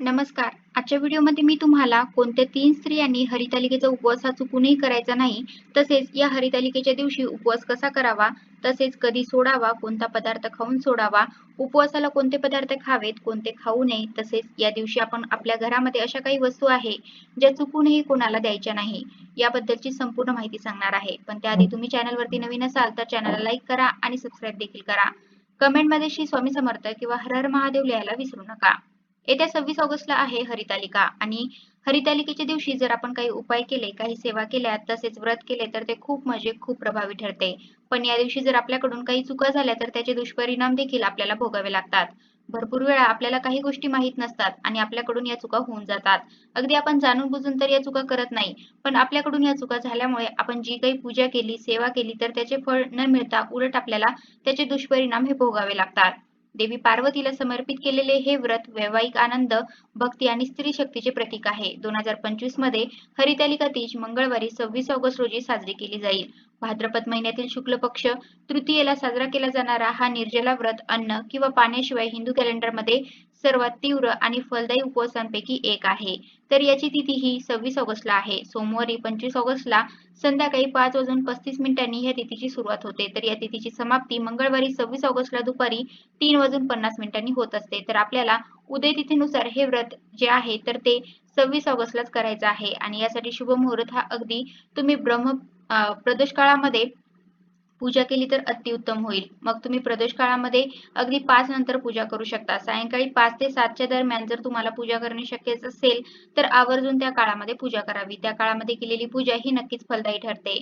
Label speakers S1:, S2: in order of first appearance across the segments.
S1: नमस्कार. आजच्या व्हिडिओमध्ये मी तुम्हाला कोणत्या तीन स्त्रियांनी हरितालिकेचा उपवास हा चुकूनही करायचा नाही तसेच या हरितालिकेच्या दिवशी उपवास कसा करावा तसेच कधी सोडावा कोणता पदार्थ खाऊन सोडावा उपवासाला कोणते पदार्थ खावेत कोणते खाऊ नये तसेच या दिवशी आपण आपल्या घरामध्ये अशा काही वस्तू आहे ज्या चुकूनही कोणाला द्यायच्या नाही याबद्दलची संपूर्ण माहिती सांगणार आहे. पण त्याआधी तुम्ही चॅनलवरती नवीन असाल तर चॅनलला लाईक करा आणि सबस्क्राईब देखील करा. कमेंटमध्ये श्री स्वामी समर्थ किंवा हर हर महादेव लिहायला विसरू नका. येत्या सव्वीस ऑगस्टला आहे हरितालिका. आणि हरितालिकेच्या दिवशी जर आपण काही उपाय केले काही सेवा केल्या तसेच व्रत केले तर ते खूप म्हणजे खूप प्रभावी ठरते. पण या दिवशी जर आपल्याकडून काही चुका झाल्या तर त्याचे दुष्परिणाम देखील आपल्याला भोगावे लागतात. भरपूर वेळा आपल्याला काही गोष्टी माहीत नसतात आणि आपल्याकडून या चुका होऊन जातात. अगदी आपण जाणून बुजून तर या चुका करत नाही पण आपल्याकडून या चुका झाल्यामुळे आपण जी काही पूजा केली सेवा केली तर त्याचे फळ न मिळता उलट आपल्याला त्याचे दुष्परिणाम हे भोगावे लागतात. देवी पार्वतीला समर्पित केलेले हे व्रत वैवाहिक आनंद भक्ती आणि स्त्री शक्तीचे प्रतीक आहे. दोन हजार पंचवीसमध्ये हरितालिका तीज मंगळवारी सव्वीस ऑगस्ट रोजी साजरी केली जाईल. भाद्रपद महिन्यातील शुक्ल पक्ष तृतीयेला साजरा केला जाणारा हा निर्जला व्रत अन्न किंवा पाण्याशिवाय हिंदू कॅलेंडरमध्ये सर्वात तीव्र आणि फलदायी उपवासांपैकी एक आहे. तर याची तिथी ही सव्वीस ऑगस्टला आहे. सोमवारी पंचवीस ऑगस्टला संध्याकाळी पाच वाजून पस्तीस मिनिटांनी या तिथीची सुरुवात होते. तर या तिथीची समाप्ती मंगळवारी सव्वीस ऑगस्टला दुपारी तीन वाजून पन्नास मिनिटांनी होत असते. तर आपल्याला उदय तिथीनुसार हे व्रत जे आहे तर ते सव्वीस ऑगस्टलाच करायचं आहे. आणि यासाठी शुभ मुहूर्त हा अगदी तुम्ही ब्रह्म प्रदोष काळामध्ये पूजा केली तर अतिउत्तम होईल. मग तुम्ही प्रदोष काळामध्ये अगदी पाच नंतर पूजा करू शकता. सायंकाळी पाच ते सातच्या दरम्यान जर तुम्हाला पूजा करणे शक्य असेल तर आवर्जून त्या काळामध्ये पूजा करावी. त्या काळामध्ये केलेली पूजा ही नक्कीच फलदायी ठरते.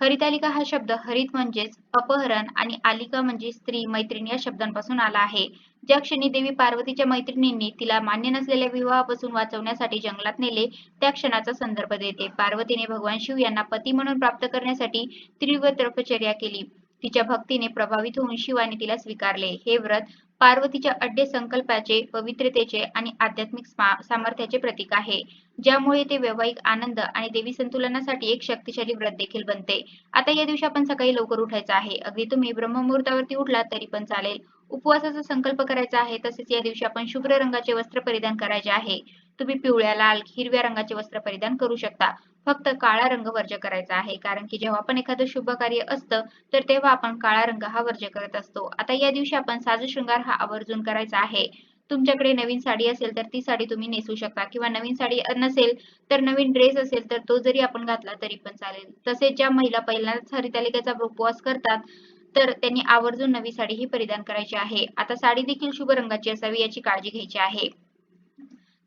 S1: हरितालिका हा शब्द हरित म्हणजेच अपहरण आणि आलिका म्हणजे स्त्री मैत्रीण या शब्दांपासून आला आहे. ज्या क्षणी देवी पार्वतीच्या मैत्रिणींनी तिला मान्य नसलेल्या विवाहापासून वाचवण्यासाठी जंगलात नेले त्या क्षणाचा संदर्भ देते. पार्वतीने भगवान शिव यांना पती म्हणून प्राप्त करण्यासाठी तीव्र तपश्चर्या केली. तिच्या भक्तीने प्रभावित होऊन शिवाने तिला स्वीकारले. हे व्रत पार्वतीच्या अड्डे संकल्पाचे पवित्रतेचे आणि आध्यात्मिक सामर्थ्याचे प्रतीक आहे. ज्यामुळे ते वैवाहिक आनंद आणि देवी संतुलनासाठी एक शक्तिशाली व्रत देखील बनते. आता या दिवशी आपण सकाळी लवकर उठायचं आहे. अगदी तुम्ही ब्रह्ममुहूर्तावरती उठलात तरी पण चालेल. उपवासाचा संकल्प करायचा आहे तसेच या दिवशी आपण शुभ्र रंगाचे वस्त्र परिधान करायचे आहे. तुम्ही पिवळ्या लाल हिरव्या रंगाचे वस्त्र परिधान करू शकता. फक्त काळा रंग वर्ज करायचा आहे. कारण की जेव्हा आपण एखादं शुभ कार्य असतं तर तेव्हा आपण काळा रंग हा वर्ज करत असतो. आता या दिवशी आपण साज शृंगार हा आवर्जून करायचा आहे. तुमच्याकडे नवीन साडी असेल तर ती साडी तुम्ही नेसू शकता. किंवा नवीन साडी नसेल तर नवीन ड्रेस असेल तर तो जरी आपण घातला तरी पण चालेल. तसेच ज्या महिला पहिल्यांदाच हरितालिकेचा उपवास करतात तर त्यांनी आवर्जून नवी साडी ही परिधान करायची आहे. आता साडी देखील शुभ रंगाची असावी याची काळजी घ्यायची आहे.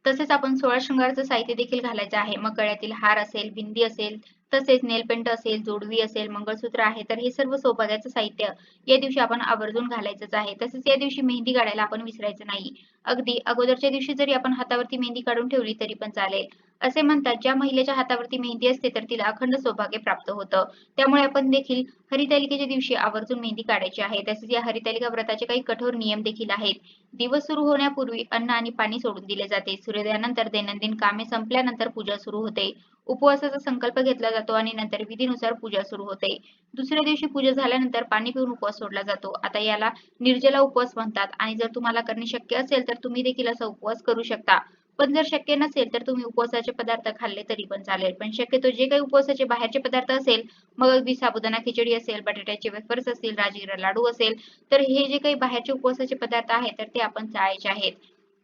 S1: तसेच आपण सोळा शृंगारचं साहित्य देखील घालायचं आहे. मग गळ्यातील हार असेल बिंदी असेल तसेच नेलपेंट असेल जोडवी असेल मंगळसूत्र आहे तर हे सर्व सौभाग्याचं साहित्य या दिवशी आपण आवर्जून घालायचंच आहे. तसेच या दिवशी मेहंदी काढायला आपण विसरायचं नाही. अगदी अगोदरच्या दिवशी जरी आपण हातावरती मेहंदी काढून ठेवली तरी पण चालेल. असे म्हणतात ज्या महिलेच्या हातावरती मेहंदी असते तर तिला अखंड सौभाग्य प्राप्त होतं. त्यामुळे आपण देखील हरितालिकेच्या दिवशी आवर्जून मेहंदी काढायची आहे. तसेच या हरितालिका व्रताचे काही कठोर नियम देखील आहेत. दिवस सुरू होण्यापूर्वी अन्न आणि पाणी सोडून दिले जाते. सूर्योदयानंतर दैनंदिन कामे संपल्यानंतर पूजा सुरू होते. उपवासाचा संकल्प घेतला जातो आणि नंतर विधीनुसार पूजा सुरू होते. दुसऱ्या दिवशी पूजा झाल्यानंतर पाणी पिऊन उपवास सोडला जातो. आता याला निर्जला उपवास म्हणतात आणि जर तुम्हाला करणे शक्य असेल तर तुम्ही देखील असा उपवास करू शकता. पण जर शक्य नसेल तर तुम्ही उपवासाचे पदार्थ खाल्ले तरी पण चालेल. पण शक्यतो जे काही उपवासाचे बाहेरचे पदार्थ असेल मग अगदी साबुदाणा खिचडी असेल बटाट्याचे वेफर्स असतील राजगिरा लाडू असेल तर हे जे काही बाहेरचे उपवासाचे पदार्थ आहेत तर ते आपण चाळायचे आहेत.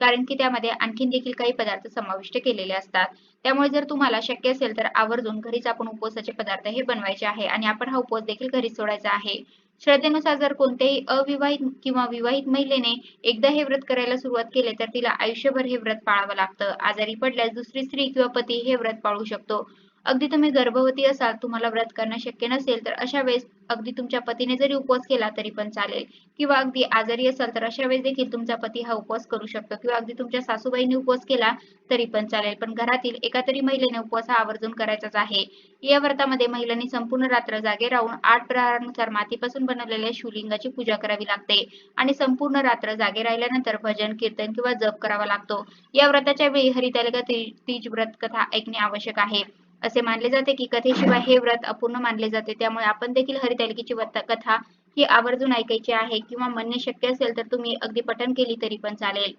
S1: कारण की त्यामध्ये आणखीन देखील काही पदार्थ समाविष्ट केलेले असतात. त्यामुळे जर तुम्हाला शक्य असेल तर आवर्जून घरीच आपण उपवासाचे पदार्थ हे बनवायचे आहे आणि आपण हा उपवास देखील घरीच सोडायचा आहे. श्रद्धेनुसार जर कोणत्याही अविवाहित किंवा विवाहित महिलेने एकदा हे व्रत करायला सुरुवात केले तर तिला आयुष्यभर हे व्रत पाळावं लागतं. आजारी पडल्यास दुसरी स्त्री किंवा पती हे व्रत पाळू शकतो. अगदी तुम्ही गर्भवती असाल तुम्हाला व्रत करणं शक्य नसेल तर अशा वेळेस अगदी तुमच्या पतीने जरी उपवास केला तरी पण चालेल. किंवा अगदी आजारी असाल तर अशा वेळेस देखील तुमचा पती हा उपवास करू शकतो. किंवा अगदी तुमच्या सासूबाईने उपवास केला तरी पण चालेल. पण घरातील एका तरी महिलेने उपवास हा आवर्जून करायचाच आहे. या व्रतामध्ये महिलांनी संपूर्ण रात्र जागे राहून आठ प्रहारानुसार मातीपासून बनवलेल्या शिवलिंगाची पूजा करावी लागते. आणि संपूर्ण रात्र जागे राहिल्यानंतर भजन कीर्तन किंवा जप करावा लागतो. या व्रताच्या वेळी हरितालिका तीज व्रत कथा ऐकणे आवश्यक आहे. असे मानले जाते की कथेशिवाय हे व्रत अपूर्ण मानले जाते. त्यामुळे आपण देखील हरितालिकेची कथा ही आवर्जून ऐकायची आहे किंवा म्हणणे शक्य असेल तर तुम्ही अगदी पठण केली तरी पण चालेल.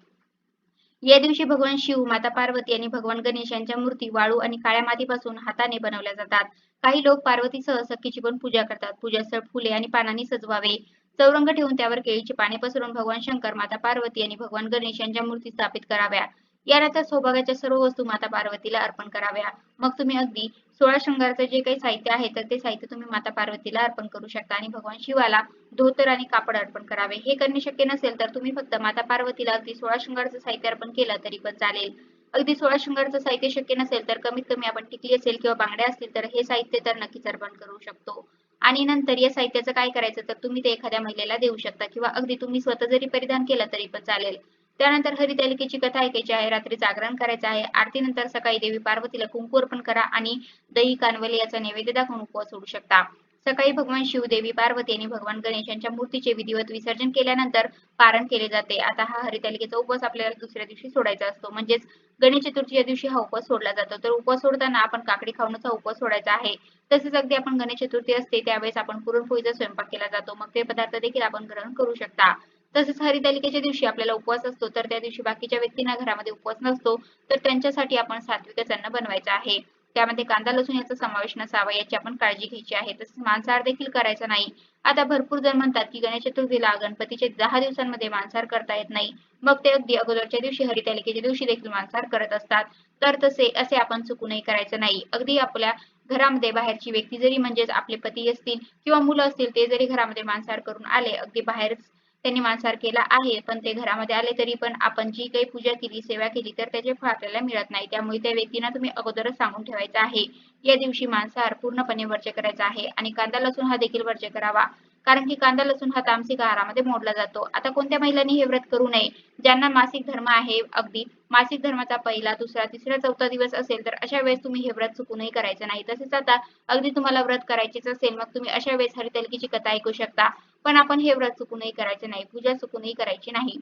S1: या दिवशी भगवान शिव माता पार्वती आणि भगवान गणेश यांच्या मूर्ती वाळू आणि काळ्या मातीपासून हाताने बनवल्या जातात. काही लोक पार्वतीसह सखीची पण पूजा करतात. पूजास्थळ फुले आणि पानांनी सजवावे. चौरंग ठेवून त्यावर केळीची पाने पसरून भगवान शंकर माता पार्वती आणि भगवान गणेश यांच्या मूर्ती स्थापित कराव्या. यानंतर सौभाग्याच्या सर्व वस्तू माता पार्वतीला अर्पण कराव्या. मग तुम्ही अगदी सोळा शृंगारचं जे काही साहित्य आहे तर ते साहित्य तुम्ही माता पार्वतीला अर्पण करू शकता आणि भगवान शिवाला धोतर आणि कापड अर्पण करावे. हे करणे शक्य नसेल तर तुम्ही फक्त माता पार्वतीला अगदी सोळा शृंगारचं साहित्य अर्पण केलं तरी पण चालेल. अगदी सोळा शृंगारचं साहित्य शक्य नसेल तर कमीत कमी आपण टिकली असेल किंवा बांगड्या असतील तर हे साहित्य तर नक्कीच अर्पण करू शकतो. आणि नंतर या साहित्याचं काय करायचं तर तुम्ही ते एखाद्या महिलेला देऊ शकता किंवा अगदी तुम्ही स्वतः जरी परिधान केलं तरी पण चालेल. त्यानंतर हरितालिकेची कथा ऐकायची आहे रात्री जागरण करायचं आहे. आरतीनंतर सकाळी देवी पार्वतीला कुंकू अर्पण करा आणि दही कानवले याचा नैवेद्य दाखवून उपवास सोडू शकता. सकाळी भगवान शिव देवी पार्वती आणि भगवान गणेश यांच्या मूर्तीचे विधिवत विसर्जन केल्यानंतर पारण केले जाते. आता हा हरितालिकेचा उपवास आपल्याला दुसऱ्या दिवशी सोडायचा असतो. म्हणजेच गणेश चतुर्थीच्या दिवशी हा उपवास सोडला जातो. तर उपवास सोडताना आपण काकडी खाऊनच उपवास सोडायचा आहे. तसेच अगदी आपण गणेश चतुर्थी असते त्यावेळेस आपण पुरणपोळीचा स्वयंपाक केला जातो. मग ते पदार्थ देखील आपण ग्रहण करू शकता. तसेच हरितालिकेच्या दिवशी आपल्याला उपवास असतो तर त्या दिवशी बाकीच्या व्यक्तींना घरामध्ये उपवास नसतो तर त्यांच्यासाठी आपण सात्विकच अन्न बनवायचं आहे. त्यामध्ये कांदा लसूण याचा समावेश नसावा याची आपण काळजी घ्यायची आहे. तसेच मांसाहार देखील करायचा नाही. आता भरपूर जण म्हणतात की गणेश चतुर्थीला गणपतीचे दहा दिवसांमध्ये मांसाहार करता येत नाही. मग ते अगदी अगोदरच्या दिवशी हरितालिकेच्या दिवशी देखील मांसाहार करत असतात. तर तसे असे आपण चुकूनही करायचं नाही. अगदी आपल्या घरामध्ये बाहेरची व्यक्ती जरी म्हणजेच आपले पती असतील किंवा मुलं असतील ते जरी घरामध्ये मांसाहार करून आले अगदी बाहेरच त्यांनी मांसाहार केला आहे पण ते घरामध्ये आले तरी पण आपण जी काही पूजा केली सेवा केली तर त्याचे फळ आपल्याला मिळत नाही. त्यामुळे त्या व्यक्तींना तुम्ही अगोदरच सांगून ठेवायचं आहे. या दिवशी मांसाहार पूर्णपणे वर्ज्य करायचा आहे आणि कांदा लसूण हा देखील वर्ज्य करावा. कारण की कांदा लसूण हा तामसिक आहारामध्ये मोडला जातो. आता कोणत्या महिलांनी हे व्रत करू नये? ज्यांना मासिक धर्म आहे अगदी. मासिक धर्माचा पहिला दुसरा तिसरा चौथा दिवस असेल तर अशा वेळेस तुम्ही हे व्रत चुकूनही करायचं नाही. तसेच आता अगदी तुम्हाला व्रत करायचेच असेल मग तुम्ही अशा वेळेस हरितलकीची कथा ऐकू शकता. पण आपण हे व्रत चुकूनही करायचे नाही पूजा चुकूनही करायची नाही.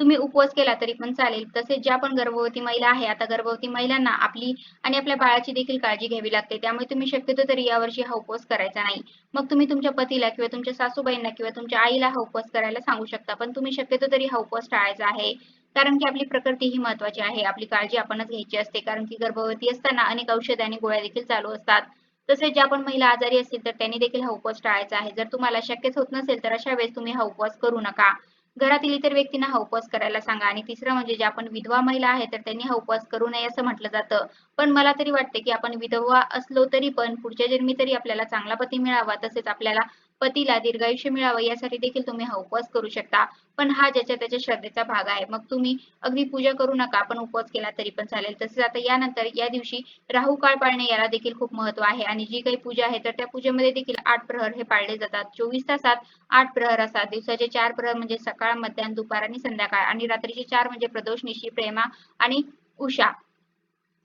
S1: तुम्ही उपवास केला तरी पण चालेल. तसेच ज्या पण गर्भवती महिला आहे आता गर्भवती महिलांना आपली आणि आपल्या बाळाची देखील काळजी घ्यावी लागते. त्यामुळे तुम्ही शक्यतो तरी यावर्षी हा उपवास करायचा नाही. मग तुम्ही तुमच्या पतीला किंवा तुमच्या सासूबाईंना किंवा तुमच्या आईला हा उपवास करायला सांगू शकता. पण तुम्ही शक्यतो तरी हा उपवास टाळायचा आहे. कारण की आपली प्रकृती ही महत्वाची आहे. आपली काळजी आपणच घ्यायची असते. कारण की गर्भवती असताना अनेक औषध आणि गोळ्या देखील चालू असतात. तसेच ज्या पण महिला आजारी असतील तर त्यांनी देखील हा उपवास टाळायचा आहे. जर तुम्हाला शक्यच होत नसेल तर अशा वेळेस तुम्ही हा उपवास करू नका. घरातील इतर व्यक्तींना हा उपवास करायला सांगा. आणि तिसरं म्हणजे ज्या आपण विधवा महिला आहेत तर त्यांनी हा उपवास करू नये असं म्हटलं जातं. पण मला तरी वाटते की आपण विधवा असलो तरी पण पुढच्या जन्मी तरी आपल्याला चांगला पती मिळावा. तसेच आपल्याला पतीला दीर्घायुष्य मिळावं यासाठी देखील तुम्ही हा उपवास करू शकता. पण हा ज्याच्या त्याच्या श्रद्धेचा भाग आहे. मग तुम्ही अगदी पूजा करू नका पण उपवास केला तरी पण चालेल. तसेच आता यानंतर या दिवशी राहू काळ पाळणे याला देखील खूप महत्त्व आहे. आणि जी काही पूजा आहे तर त्या पूजेमध्ये देखील आठ प्रहर हे पाळले जातात. चोवीस तासात आठ प्रहर असतात. दिवसाचे चार प्रहर म्हणजे सकाळ मध्यान दुपार आणि संध्याकाळ. आणि रात्रीचे चार म्हणजे प्रदोष निशी प्रेमा आणि उषा.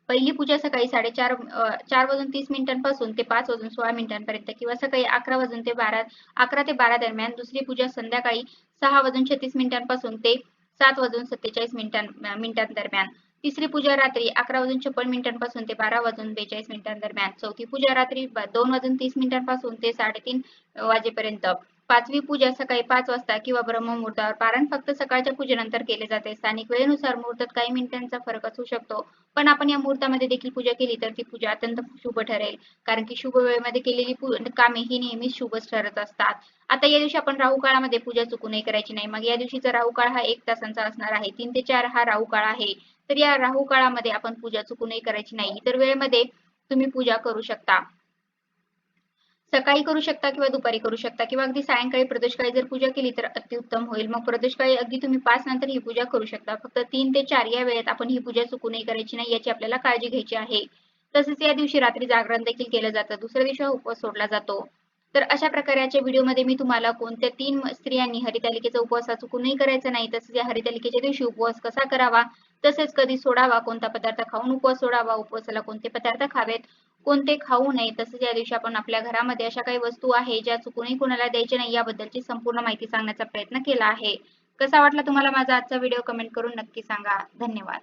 S1: पहिली पूजा सकाळी साडेचार चार वाजून तीस मिनिटांपासून ते पाच वाजून सोळा मिनिटांपर्यंत किंवा सकाळी अकरा वाजून ते बारा अकरा ते बारा दरम्यान दुसरी पूजा संध्याकाळी सहा वाजून छत्तीस मिनिटांपासून ते सात वाजून सत्तेचाळीस मिनिटां मिनिटांदरम्यान तिसरी पूजा रात्री अकरा वाजून छप्पन मिनिटांपासून ते बारा वाजून बेचाळीस मिनिटांदरम्यान चौथी पूजा रात्री दोन वाजून तीस मिनिटांपासून ते साडेतीन वाजेपर्यंत. पाचवी पूजा सकाळी पाच वाजता किंवा ब्रह्ममुहूर्तावर पारण फक्त सकाळच्या पूजेनंतर केले जाते. स्थानिक वेळेनुसार मुहूर्तात काही मिनिटांचा फरक असू शकतो. पण आपण या मुहूर्तामध्ये देखील पूजा केली तर ती पूजा अत्यंत शुभ ठरेल. कारण की शुभ वेळेमध्ये केलेली कामे ही नेहमीच शुभच ठरत असतात. आता या दिवशी आपण राहू काळामध्ये पूजा चुकूनही करायची नाही. मग या दिवशीचा राहू काळ हा एक तासांचा असणार आहे. तीन ते चार हा राहू काळ आहे. तर या राहू काळामध्ये आपण पूजा चुकूनही करायची नाही. इतर वेळेमध्ये तुम्ही पूजा करू शकता. सकाळी करू शकता किंवा दुपारी करू शकता किंवा अगदी सायंकाळी प्रदोषकाळी जर पूजा केली तर अतिउत्तम होईल. मग प्रदोषकाळी अगदी तुम्ही पाच नंतर ही पूजा करू शकता. फक्त तीन ते चार या वेळेत आपण ही पूजा चुकूनही करायची नाही याची आपल्याला काळजी घ्यायची आहे. तसेच या दिवशी रात्री जागरण देखील केलं जातं. दुसऱ्या दिवशी हा उपवास सोडला जातो. तर अशा प्रकारच्या व्हिडिओमध्ये मी तुम्हाला कोणत्या तीन स्त्रियांनी हरितालिकेचा उपवास चुकूनही करायचा नाही तसेच या हरितालिकेच्या दिवशी उपवास कसा करावा तसेच कधी सोडावा कोणता पदार्थ खाऊन उपवास सोडावा उपवासाला कोणते पदार्थ खावेत कोणते खाऊ नये तसेच या दिवशी आपण आपल्या घरामध्ये अशा काही वस्तू आहे ज्या चुकूनही कोणाला द्यायच्या नाही याबद्दलची संपूर्ण माहिती सांगण्याचा प्रयत्न केला आहे. कसा वाटला तुम्हाला माझा आजचा व्हिडिओ? कमेंट करून नक्की सांगा. धन्यवाद.